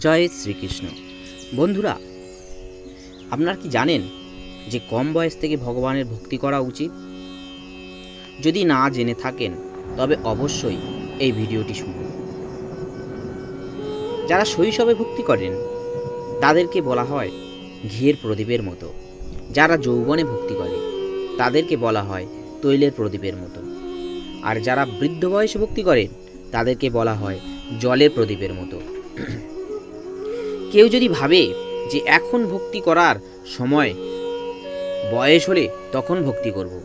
জয় শ্রীকৃষ্ণ। বন্ধুরা, আপনার কি জানেন যে কম বয়স থেকে ভগবানের ভক্তি করা উচিত? যদি না জেনে থাকেন, তবে অবশ্যই এই ভিডিওটি শুনুন। যারা শৈশবে ভক্তি করেন, তাদেরকে বলা হয় ঘিয়ের প্রদীপের মতো। যারা যৌবনে ভক্তি করে, তাদেরকে বলা হয় তৈলের প্রদীপের মতো। আর যারা বৃদ্ধ বয়সে ভক্তি করেন তাদেরকে বলা হয় জলের প্রদীপের মতো। কেউ যদি ভাবে যে এখন ভক্তি করার সময় বয়স হলে তখন ভক্তি করব,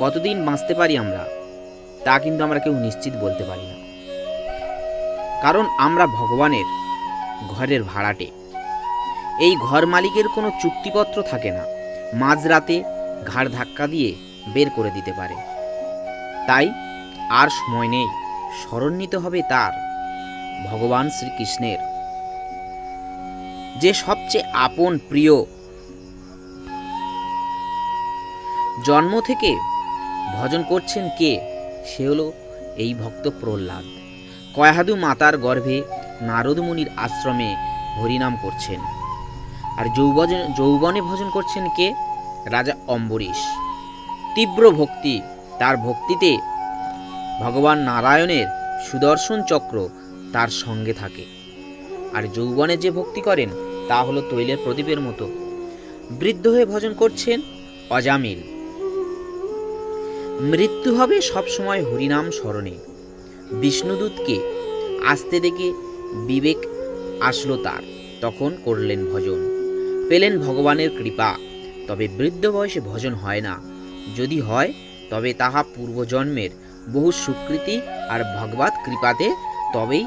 কতদিন বাঁচতে পারি আমরা, তা কিন্তু আমরা কেউ নিশ্চিত বলতে পারি না। কারণ আমরা ভগবানের ঘরের ভাড়াটে। এই ঘর মালিকের কোনো চুক্তিপত্র থাকে না, মাঝরাতে ঘাড় ধাক্কা দিয়ে বের করে দিতে পারে। তাই আর সময় নেই স্মরণ নিতে হবে তার ভগবান শ্রীকৃষ্ণের যে সবচেয়ে আপন প্রিয়। জন্ম থেকে ভজন করছেন কে? সে হলো এই ভক্ত প্রহ্লাদ। কয়াহাদু মাতার গর্ভে নারদ মুনির আশ্রমে হরিনাম করছেন। আর যৌবন যৌবনে ভজন করছেন কে? রাজা অম্বরীশ। তীব্র ভক্তি, তার ভক্তিতে ভগবান নারায়ণের সুদর্শন চক্র তার সঙ্গে থাকে। আর যৌবনে যে ভক্তি করেন, তা হলো তৈলের প্রদীপের মতো। বৃদ্ধ হয়ে ভজন করছেন, অজামিল। মৃত্যু হবে সবসময় হরিনাম স্মরণে। বিষ্ণুদূতকে আসতে দেখে বিবেক আসলো তার। তখন করলেন ভজন। পেলেন ভগবানের কৃপা। তবে বৃদ্ধ বয়সে ভজন হয় না। যদি হয়, তবে তাহা পূর্বজন্মের বহু সুকৃতি আর ভগবত কৃপাতে তবেই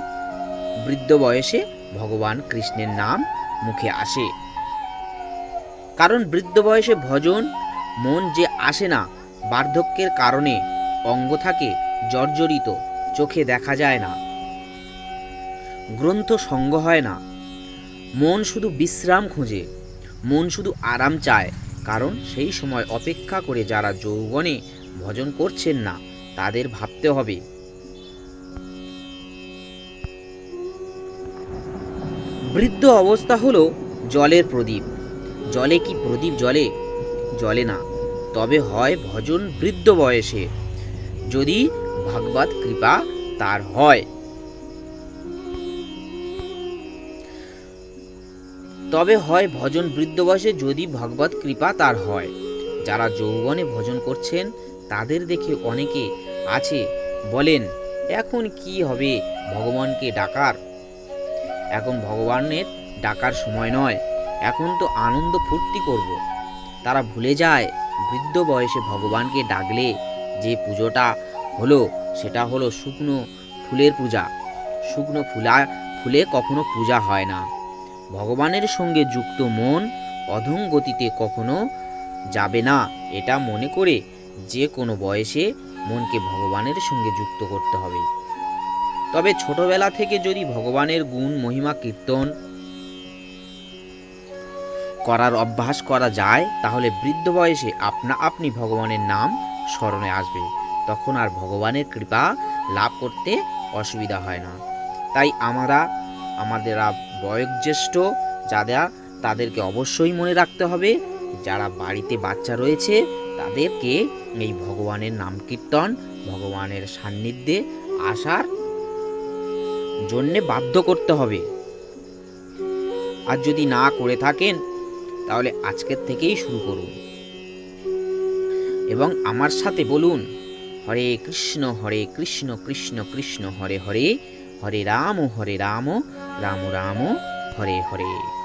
বৃদ্ধ বয়সে ভগবান কৃষ্ণের নাম মুখে আসে। কারণ বৃদ্ধ বয়সে ভজন, মন যে আসে না, বার্ধক্যের কারণে অঙ্গ থাকে জর্জরিত, চোখে দেখা যায় না। গ্রন্থ সঙ্গ হয় না। মন শুধু বিশ্রাম খোঁজে, মন শুধু আরাম চায়, কারণ সেই সময় অপেক্ষা করে যারা যৌবনে ভজন করছেন না, তাদের ভাবতে হবে। বৃদ্ধ অবস্থা হলো জলের প্রদীপ। জলে কি প্রদীপ জলে জলে না। তবে হয় ভজন বৃদ্ধ বয়সে। যদি ভগবত কৃপা তার হয়। তবে হয় ভজন বৃদ্ধ বয়সে যদি ভগবত কৃপা তার হয়। যারা যৌবনে ভজন করছেন, তাদের দেখে অনেকে আছে বলেন, এখন কি হবে? ভগবানকে ডাকার এখন ভগবানের ডাকার সময় নয়, এখন তো আনন্দ ফুর্তি করব। তারা ভুলে যায়, বৃদ্ধ বয়সে ভগবানকে ডাকলে যে পুজোটা হলো, সেটা হলো শুকনো ফুলের পূজা। শুকনো ফুলা, ফুলে কখনো পূজা হয় না। ভগবানের সঙ্গে যুক্ত মন অধম গতিতে কখনো যাবে না, এটা মনে করে যে কোনো বয়সে মনকে ভগবানের সঙ্গে যুক্ত করতে হবে। তবে ছোটবেলা থেকে যদি ভগবানের গুণ, মহিমা, কীর্তন করার অভ্যাস করা যায়, তাহলে বৃদ্ধ বয়সে আপনা আপনি ভগবানের নাম স্মরণে আসবে। তখন আর ভগবানের কৃপা লাভ করতে অসুবিধা হয় না। তাই আমরা, আমাদের বয়োজ্যেষ্ঠ যারা, তাদেরকে অবশ্যই মনে রাখতে হবে, যারা বাড়িতে বাচ্চা রয়েছে, তাদেরকে এই ভগবানের নাম কীর্তন, ভগবানের সান্নিধ্যে আসার জন্যে বাধ্য করতে হবে। আর যদি না করে থাকেন, তাহলে আজকের থেকেই শুরু করুন। এবং আমার সাথে বলুন, হরে কৃষ্ণ হরে কৃষ্ণ কৃষ্ণ কৃষ্ণ, হরে হরে হরে রাম হরে রাম রাম রাম, হরে হরে।